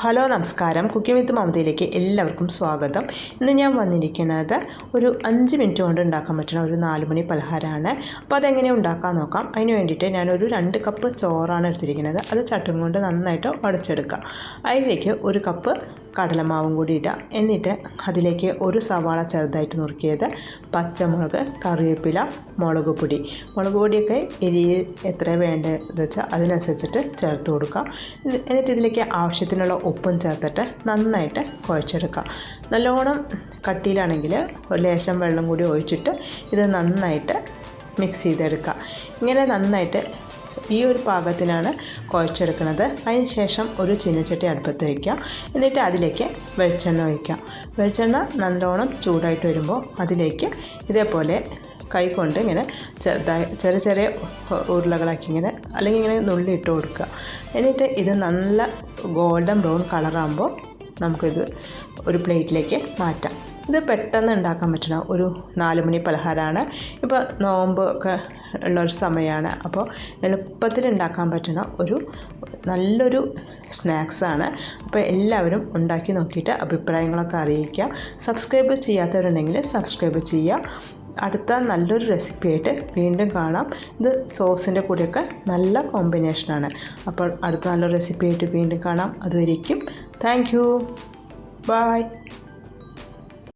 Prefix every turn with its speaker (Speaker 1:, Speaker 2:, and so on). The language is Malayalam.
Speaker 1: ഹലോ നമസ്കാരം. കുക്കിംഗ് വിത്ത് മമതയിലേക്ക് എല്ലാവർക്കും സ്വാഗതം. ഇന്ന് ഞാൻ വന്നിരിക്കുന്നത് ഒരു അഞ്ച് മിനിറ്റ് കൊണ്ട് ഉണ്ടാക്കാൻ പറ്റുന്ന ഒരു നാല് മണി പലഹാരമാണ്. അപ്പോൾ അതെങ്ങനെ ഉണ്ടാക്കാൻ നോക്കാം. അതിന് വേണ്ടിയിട്ട് ഞാനൊരു രണ്ട് കപ്പ് ചോറാണ് എടുത്തിരിക്കുന്നത്. അത് ചട്ടും കൊണ്ട് നന്നായിട്ട് ഉടച്ചെടുക്കുക അതിലേക്ക് ഒരു കപ്പ് കടലമാവും കൂടി ഇടാം. എന്നിട്ട് അതിലേക്ക് ഒരു സവാള ചെറുതായിട്ട് നുറുക്കിയത് പച്ചമുളക് കറിവേപ്പില മുളക് പൊടി. മുളക് പൊടിയൊക്കെ എരി എത്ര വേണ്ടതെന്ന് വെച്ചാൽ അതിനനുസരിച്ചിട്ട് ചേർത്ത് കൊടുക്കാം. എന്നിട്ട് ഇതിലേക്ക് ആവശ്യത്തിനുള്ള ഉപ്പും ചേർത്തിട്ട് നന്നായിട്ട് കുഴച്ചെടുക്കാം. നല്ലോണം കട്ടിയിലാണെങ്കിൽ ഒരു ലേശം വെള്ളം കൂടി ഒഴിച്ചിട്ട് ഇത് നന്നായിട്ട് മിക്സ് ചെയ്തെടുക്കുക ഇങ്ങനെ നന്നായിട്ട് ഈ ഒരു പാകത്തിനാണ് കുഴച്ചെടുക്കുന്നത്. അതിന് ശേഷം ഒരു ചീനച്ചട്ടി അടുപ്പത്ത് വയ്ക്കുക എന്നിട്ട് അതിലേക്ക് വെളിച്ചെണ്ണ ഒഴിക്കാം. വെളിച്ചെണ്ണ നല്ലോണം ചൂടായിട്ട് വരുമ്പോൾ അതിലേക്ക് ഇതേപോലെ കൈ കൊണ്ട് ഇങ്ങനെ ചെറുതായി ചെറിയ ചെറിയ ഉരുളകളാക്കി ഇങ്ങനെ അല്ലെങ്കിൽ ഇങ്ങനെ നുള്ളി ഇട്ട് കൊടുക്കുക. എന്നിട്ട് ഇത് നല്ല ഗോൾഡൻ ബ്രൗൺ കളറാകുമ്പോൾ നമുക്കിത് ഒരു പ്ലേറ്റിലേക്ക് മാറ്റാം. ഇത് പെട്ടെന്ന് ഉണ്ടാക്കാൻ പറ്റുന്ന ഒരു നാല് മണി പലഹാരമാണ്. ഇപ്പോൾ നോമ്പ് ഒക്കെ ഉള്ളൊരു സമയമാണ്. അപ്പോൾ എളുപ്പത്തിൽ ഉണ്ടാക്കാൻ പറ്റുന്ന ഒരു നല്ലൊരു സ്നാക്സാണ് അപ്പോൾ എല്ലാവരും ഉണ്ടാക്കി നോക്കിയിട്ട് അഭിപ്രായങ്ങളൊക്കെ അറിയിക്കുക. സബ്സ്ക്രൈബ് ചെയ്യാത്തവരുണ്ടെങ്കിൽ സബ്സ്ക്രൈബ് ചെയ്യുക. അടുത്ത നല്ലൊരു റെസിപ്പി ആയിട്ട് വീണ്ടും കാണാം. ഇത് സോസിന്റെ കൂടെയൊക്കെ നല്ല കോമ്പിനേഷനാണ്. അപ്പോൾ അടുത്ത നല്ലൊരു റെസിപ്പി ആയിട്ട് വീണ്ടും കാണാം. അതുവരേക്കും താങ്ക് Bye.